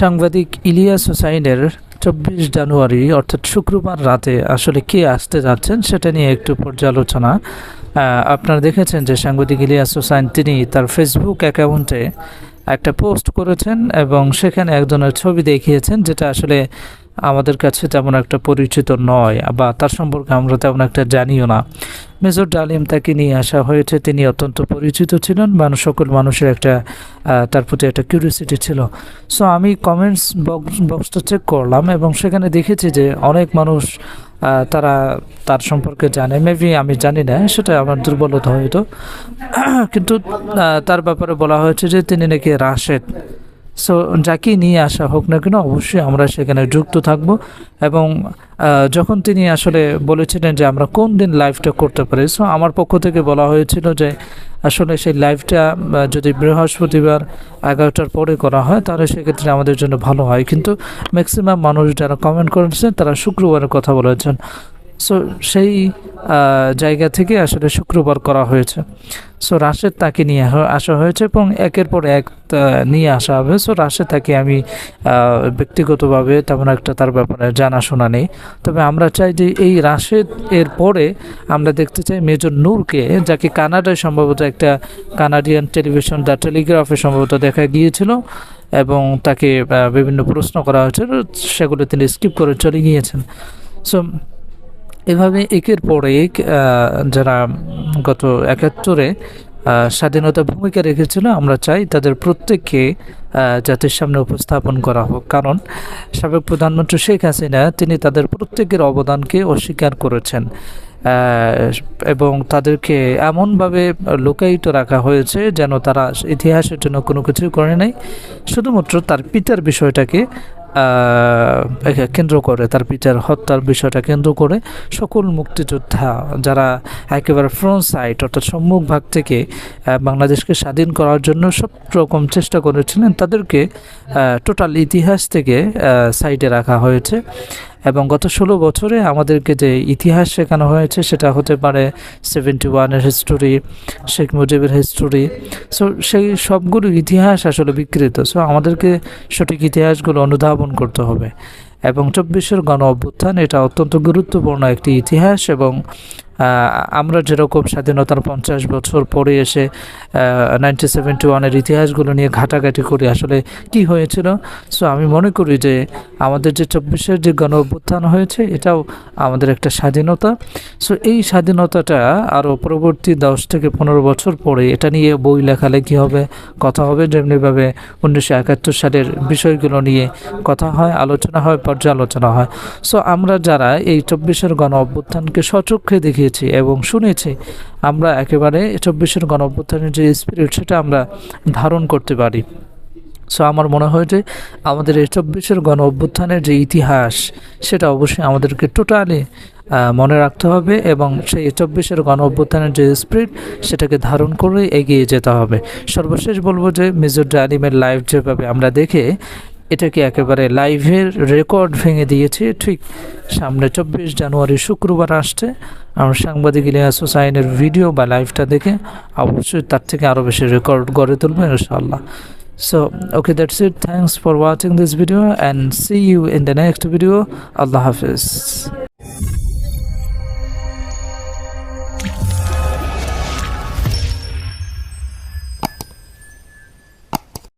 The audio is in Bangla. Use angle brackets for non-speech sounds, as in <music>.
সাংবাদিক ইলিয়াস হোসাইনের চব্বিশ জানুয়ারি, অর্থাৎ শুক্রবার রাতে আসলে কে আসতে যাচ্ছেন সেটা নিয়ে একটু পর্যালোচনা। আপনারা দেখেছেন যে সাংবাদিক ইলিয়াস হোসাইন, তিনি তার ফেসবুক অ্যাকাউন্টে একটা পোস্ট করেছেন এবং সেখানে একজনের ছবি দেখিয়েছেন, যেটা আসলে আমাদের কাছে তেমন একটা পরিচিত নয়, বা তার সম্পর্কে আমরা তেমন একটা জানিও না। মেজর ডালিম তাকে নিয়ে আসা হয়েছে। তিনি অত্যন্ত পরিচিত ছিলেন মানুষ সকল মানুষের একটা তার প্রতি একটা কিউরিয়াসিটি ছিল। সো আমি কমেন্টস বক্স বক্সটা চেক করলাম এবং সেখানে দেখেছি যে অনেক মানুষ তারা তার সম্পর্কে জানে। মেবি আমি জানি না, সেটা আমার দুর্বলতা হয়তো। <clears throat> কিন্তু তার ব্যাপারে বলা হয়েছে যে তিনি নাকি রাশেদ। সো যাকে নিয়ে আসা হোক না কেন, অবশ্যই আমরা সেখানে যুক্ত থাকব এবং যখন তিনি আসলে বলেছিলেন যে আমরা কোন দিন লাইভটা করতে পারি সো আমার পক্ষ থেকে বলা হয়েছিল যে আসলে সেই লাইভটা যদি বৃহস্পতিবার এগারোটার পরে করা হয়, তাহলে সেক্ষেত্রে আমাদের জন্য ভালো হয়। কিন্তু ম্যাক্সিমাম মানুষ যারা কমেন্ট করেছেন, তারা শুক্রবারের কথা বলেছেন। সো সেই জায়গা থেকে আসলে শুক্রবার করা হয়েছে। সো রাশেদ তাকে নিয়ে আসা হয়েছে এবং একের পর এক নিয়ে আসা হবে। সো রাশেদ তাকে আমি ব্যক্তিগতভাবে তেমন একটা তার ব্যাপারে জানাশোনা নেই। তবে আমরা চাই যে এই রাশেদ এর পরে আমরা দেখতে চাই মেজর নূরকে, যাকে কানাডায় সম্ভবত একটা কানাডিয়ান টেলিভিশন দ্য টেলিগ্রাফে সম্ভবত দেখা গিয়েছিল এবং তাকে বিভিন্ন প্রশ্ন করা হয়েছিল। সেগুলো তিনি স্কিপ করে চলে গিয়েছেন। সো এভাবে একের পর এক যারা গত একাত্তরে স্বাধীনতা ভূমিকা রেখেছিল, আমরা চাই তাদের প্রত্যেককে জাতির সামনে উপস্থাপন করা হোক। কারণ সাবেক প্রধানমন্ত্রী শেখ হাসিনা, তিনি তাদের প্রত্যেকের অবদানকে অস্বীকার করেছেন। এবং তাদেরকে এমনভাবে লুকায়িত রাখা হয়েছে যেন তারা ইতিহাসের জন্য কোনো কিছু করে নাই। শুধুমাত্র তার পিতার বিষয়টাকে কেন্দ্র করে, তার পিতার হত্যার বিষয়টা কেন্দ্র করে সকল মুক্তিযোদ্ধা যারা একেবারে ফ্রন্ট সাইড অর্থাৎ সম্মুখ ভাগ থেকে বাংলাদেশকে স্বাধীন করার জন্য সব রকম চেষ্টা করেছিলেন, তাদেরকে টোটাল ইতিহাস থেকে সাইডে রাখা হয়েছে। এবং গত ষোলো বছরে আমাদেরকে যে ইতিহাস শেখানো হয়েছে, সেটা হতে পারে সেভেন্টি ওয়ানের হিস্টোরি শেখ মুজিবের হিস্টোরি সো সেই সবগুলো ইতিহাস আসলে বিকৃত সো আমাদেরকে সঠিক ইতিহাসগুলো অনুধাবন করতে হবে। এবং চব্বিশের গণ অভ্যুত্থান এটা অত্যন্ত গুরুত্বপূর্ণ একটি ইতিহাস এবং আমরা যেরকম স্বাধীনতার পঞ্চাশ বছর পরে এসে নাইনটি সেভেন্টি ওয়ানের ইতিহাসগুলো নিয়ে ঘাটাঘাটি করি, আসলে কি হয়েছিল? সো আমি মনে করি যে আমাদের যে চব্বিশের যে গণ অভ্যুত্থান হয়েছে, এটাও আমাদের একটা স্বাধীনতা। সো এই স্বাধীনতাটা আরও পরবর্তী দশ থেকে পনেরো বছর পরে এটা নিয়ে বই লেখালে লেখালেখি হবে, কথা হবে, যেমনিভাবে উনিশশো একাত্তর সালের বিষয়গুলো নিয়ে কথা হয়, আলোচনা হয়, পর্যালোচনা হয়। সো আমরা যারা এই চব্বিশের গণ অভ্যুত্থানকে সচক্ষে দেখিয়েছি এবং শুনেছি। আমরা একেবারে চব্বিশের গণ অভ্যুত্থানের যে স্পিরিট সেটা আমরা ধারণ করতে পারি। সো আমার মনে হয় যে আমাদের এই চব্বিশের গণ অভ্যুত্থানের যে ইতিহাস, সেটা অবশ্যই আমাদেরকে টোটালি মনে রাখতে হবে এবং সেই চব্বিশের গণ অভ্যুত্থানের যে স্পিরিট সেটাকে ধারণ করে এগিয়ে যেতে হবে। সর্বশেষ বলব যে মেজর ডালিমের লাইভ যেভাবে আমরা দেখে এটাকে একেবারে লাইভের রেকর্ড ভেঙে দিয়েছে ঠিক সামনে চব্বিশ জানুয়ারি শুক্রবার আসছে আমার সাংবাদিক ইলিয়াস হোসাইনের ভিডিও বা লাইভটা দেখে অবশ্যই তার থেকে আরও বেশি রেকর্ড গড়ে তুলবো ইনশাল্লাহ so okay that's it. Thanks for watching this video and see you in the next video Allah Hafiz.